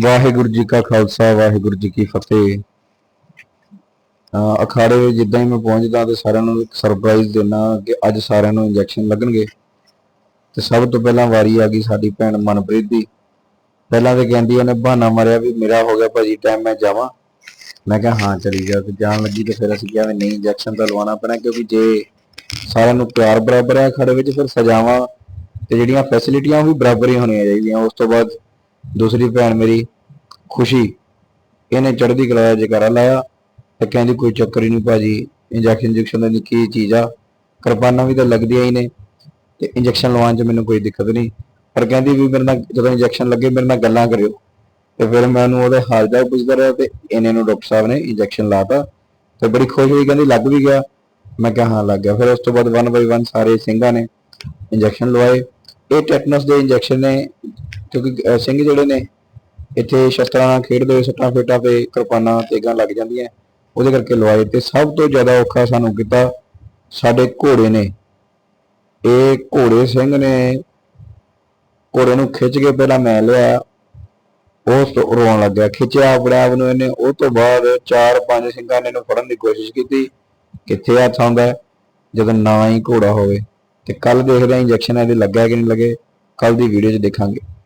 ਵਾਹਿਗੁਰੂ ਜੀ ਕਾ ਖਾਲਸਾ, ਵਾਹਿਗੁਰੂ ਜੀ ਕੀ ਫਤਿਹ। ਅਖਾੜੇ ਜਿੱਦਾਂ ਹੀ ਮੈਂ ਪਹੁੰਚਦਾ ਤੇ ਸਾਰਿਆਂ ਨੂੰ ਇੱਕ ਸਰਪ੍ਰਾਈਜ਼ ਦੇਣਾ ਕਿ ਅੱਜ ਸਾਰਿਆਂ ਨੂੰ ਇੰਜੈਕਸ਼ਨ ਲੱਗਣਗੇ। ਤੇ ਸਭ ਤੋਂ ਪਹਿਲਾਂ ਵਾਰੀ ਆ ਗਈ ਸਾਡੀ ਭੈਣ ਮਨਪ੍ਰੀਤ ਦੀ। ਪਹਿਲਾਂ ਤੇ ਕਹਿੰਦੀ ਉਹਨੇ ਬਹਾਨਾ ਮਾਰਿਆ ਵੀ ਮੇਰਾ ਹੋ ਗਿਆ ਭਾਜੀ ਟਾਈਮ ਮੈਂ ਜਾਵਾਂ। ਮੈਂ ਕਿਹਾ, ਹਾਂ, ਚਲੀ ਜਾ, ਤੇ ਜਾਣ ਲੱਗੀ ਤੇ ਫਿਰ ਅਸੀਂ ਕਿਹਾ ਵੀ ਨਹੀਂ ਇੰਜੈਕਸ਼ਨ ਤਾਂ ਲਵਾਉਣਾ ਪੈਣਾ ਕਿਉਂਕਿ ਜੇ ਸਾਰਿਆਂ ਨੂੰ ਪਿਆਰ ਬਰਾਬਰ ਹੈ ਅਖਾੜੇ ਵਿੱਚ, ਫਿਰ ਸਜ਼ਾਵਾਂ ਤੇ ਜਿਹੜੀਆਂ ਫੈਸਿਲਿਟੀਆਂ ਉਹ ਵੀ ਬਰਾਬਰ ਹੀ ਹੋਣੀਆਂ ਚਾਹੀਦੀਆਂ। ਉਸ ਤੋਂ ਬਾਅਦ ਦੂਸਰੀ ਭੈਣ ਮੇਰੀ ਖੁਸ਼ੀ, ਇਹਨੇ ਚੜ੍ਹਦੀ ਕਲਾ ਦਾ ਜਕਾਰਾ ਲਾਇਆ ਤੇ ਕਹਿੰਦੀ ਕੋਈ ਚੱਕਰ ਹੀ ਨਹੀਂ ਭਾਜੀ ਇੰਜੈਕਸ਼ਨ ਇੰਜੈਕਸ਼ਨ ਦਾ ਨਿੱਕੀ ਚੀਜ਼ ਆ? ਕਿਰਪਾਨਾਂ ਵੀ ਤਾਂ ਲੱਗਦੀਆਂ ਹੀ ਨੇ ਤੇ ਇੰਜੈਕਸ਼ਨ ਲਵਾਉਣ 'ਚ ਮੈਨੂੰ ਕੋਈ ਦਿੱਕਤ ਨਹੀਂ। ਪਰ ਕਹਿੰਦੀ ਵੀ ਮੇਰੇ ਨਾਲ ਜਦੋਂ ਇੰਜੈਕਸ਼ਨ ਲੱਗੇ ਮੇਰੇ ਨਾਲ ਗੱਲਾਂ ਕਰਿਓ। ਤੇ ਫਿਰ ਮੈਂ ਉਹਨੂੰ ਉਹਦੇ ਹਾਲ ਚਾਲ ਪੁੱਛਦਾ ਰਿਹਾ ਤੇ ਇਹਨੇ ਨੂੰ ਡਾਕਟਰ ਸਾਹਿਬ ਨੇ ਇੰਜੈਕਸ਼ਨ ਲਾਤਾ ਤੇ ਬੜੀ ਖੁਸ਼ ਹੋਈ, ਕਹਿੰਦੀ ਲੱਗ ਵੀ ਗਿਆ। ਮੈਂ ਕਿਹਾ ਹਾਂ, ਲੱਗ ਗਿਆ। ਫਿਰ ਉਸ ਤੋਂ ਬਾਅਦ ਵਨ ਬਾਈ ਵਨ ਸਾਰੇ ਸਿੰਘਾਂ ਨੇ ਇੰਜੈਕਸ਼ਨ ਲਵਾਏ। ਇਹ ਟੈਟਨਸ ਦੇ ਇੰਜੈਕਸ਼ਨ ਨੇ ਕਿਉਂਕਿ, ਅਹ, ਸਿੰਘ ਜਿਹੜੇ ਨੇ, ਇੱਥੇ ਸ਼ਸਤਰਾਂ ਨਾਲ ਖੇਡਦੇ ਹੋਏ, ਸੱਟਾਂ ਫੇਟਾਂ ਤੇ ਕਿਰਪਾਨਾਂ ਤੇਗਾਂ ਲੱਗ ਜਾਂਦੀਆਂ। ਉਹਦੇ ਕਰਕੇ ਲਵਾਏ ਤੇ ਸਭ ਤੋਂ ਜ਼ਿਆਦਾ ਔਖਾ ਸਾਨੂੰ ਕੀਤਾ ਸਾਡੇ ਘੋੜੇ ਨੇ। ਇਹ ਘੋੜੇ ਸਿੰਘ ਨੇ ਘੋੜੇ ਨੂੰ ਖਿੱਚ ਕੇ ਪਹਿਲਾਂ ਮੈਂ ਲਿਆ, ਉਹ ਤੋਂ ਰੋਣ ਲੱਗ ਗਿਆ। ਖਿੱਚਿਆ ਆਪਣੇ ਆਪ ਨੂੰ ਇਹਨੇ। ਉਹ ਤੋਂ ਬਾਅਦ ਚਾਰ ਪੰਜ ਸਿੰਘਾਂ ਨੇ ਇਹਨੂੰ ਫੜਨ ਦੀ ਕੋਸ਼ਿਸ਼ ਕੀਤੀ। ਕਿੱਥੇ ਹੱਥ ਆਉਂਦਾ ਹੈ? ਜਦੋਂ ਨਾ ਹੀ ਘੋੜਾ ਹੋਵੇ। ਤੇ ਕੱਲ ਦੇਖਦੇ ਆ ਇੰਜੈਕਸ਼ਨ ਇਹਦੇ ਲੱਗਾ ਕਿ ਨਹੀਂ ਲੱਗੇ। ਕੱਲ ਦੀ ਵੀਡੀਓ 'ਚ ਦੇਖਾਂਗੇ।